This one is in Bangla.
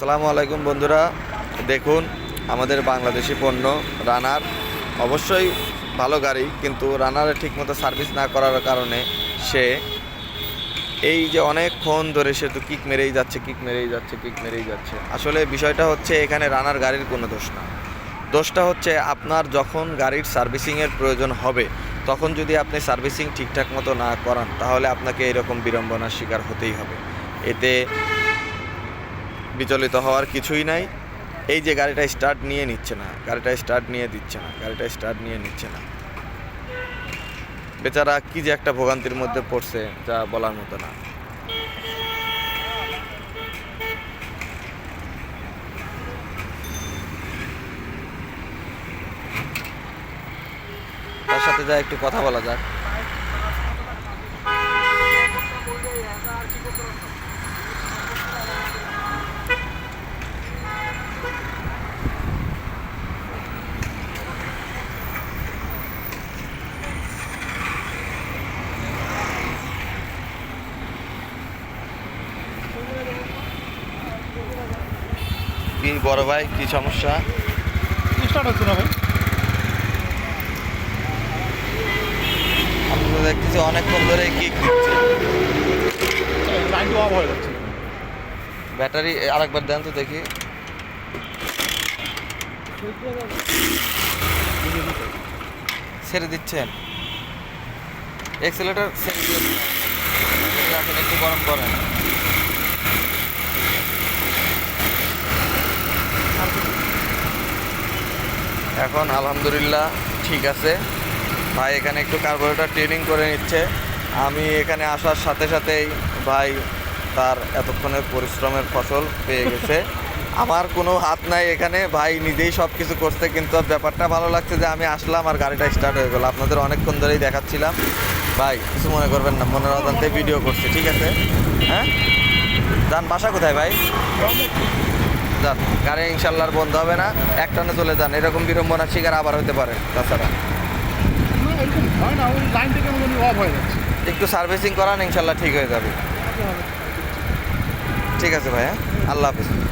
আসসালামু আলাইকুম বন্ধুরা। দেখুন, আমাদের বাংলাদেশি পণ্য, রানার। অবশ্যই ভালো গাড়ি, কিন্তু রানারে ঠিকমতো সার্ভিস না করার কারণে সে এই যে অনেকক্ষণ ধরে সে তো কিক মেরেই যাচ্ছে, কিক মেরেই যাচ্ছে, কিক মেরেই যাচ্ছে। আসলে বিষয়টা হচ্ছে, এখানে রানার গাড়ির কোনো দোষ না। দোষটা হচ্ছে, আপনার যখন গাড়ির সার্ভিসিংয়ের প্রয়োজন হবে, তখন যদি আপনি সার্ভিসিং ঠিকঠাক মতো না করান, তাহলে আপনাকে এরকম বিড়ম্বনার শিকার হতেই হবে। এতে বিচলিত হওয়ার কিছুই নাই। এই যে গাড়িটা স্টার্ট নিয়ে নিচ্ছে না, গাড়িটা স্টার্ট নিয়ে দিচ্ছে না, গাড়িটা স্টার্ট নিয়ে নিচ্ছে না। বেচারা কি যে একটা ভোগান্তির মধ্যে পড়ছে, যা বলার মতো না। তার সাথে যা একটু কথা বলা যাক। কি বড় ভাই কি সমস্যা? স্টার্ট হচ্ছে না ভাই? আমি তো দেখতেছি অনেকক্ষণ ধরে কিক দিচ্ছে। লাইনটা অফ হয়ে যাচ্ছে। ব্যাটারি আরেকবার দেন তো দেখি। ছেড়ে দিচ্ছেন। এক্সেলেটার ছেড়ে দিয়ে একটু গরম করেন। এখন আলহামদুলিল্লাহ ঠিক আছে। ভাই এখানে একটু কার্বোরেটর ট্রেনিং করে নিচ্ছে। আমি এখানে আসার সাথে সাথেই ভাই তার এতক্ষণের পরিশ্রমের ফসল পেয়ে গেছে। আমার কোনো হাত নাই এখানে। ভাই নিজেই সব কিছু করছে, কিন্তু ব্যাপারটা ভালো লাগছে যে আমি আসলাম আর গাড়িটা স্টার্ট হয়ে গেল। আপনাদের অনেকক্ষণ ধরেই দেখাচ্ছিলাম। ভাই, কিছু মনে করবেন না, মনের অজান্তে ভিডিও করছি, ঠিক আছে? হ্যাঁ? যান, বাসা কোথায় ভাই? যান। গাড়ি ইনশাল্লাহ বন্ধ হবে না। একটানে চলে যান। এরকম বিড়ম্বনার শিকার আবার হতে পারে। তাছাড়া মনে হয়ে একটু সার্ভিসিং করান ইনশাল্লাহ ঠিক হয়ে যাবে। ঠিক আছে ভাইয়া। হ্যাঁ আল্লাহ হাফিজ।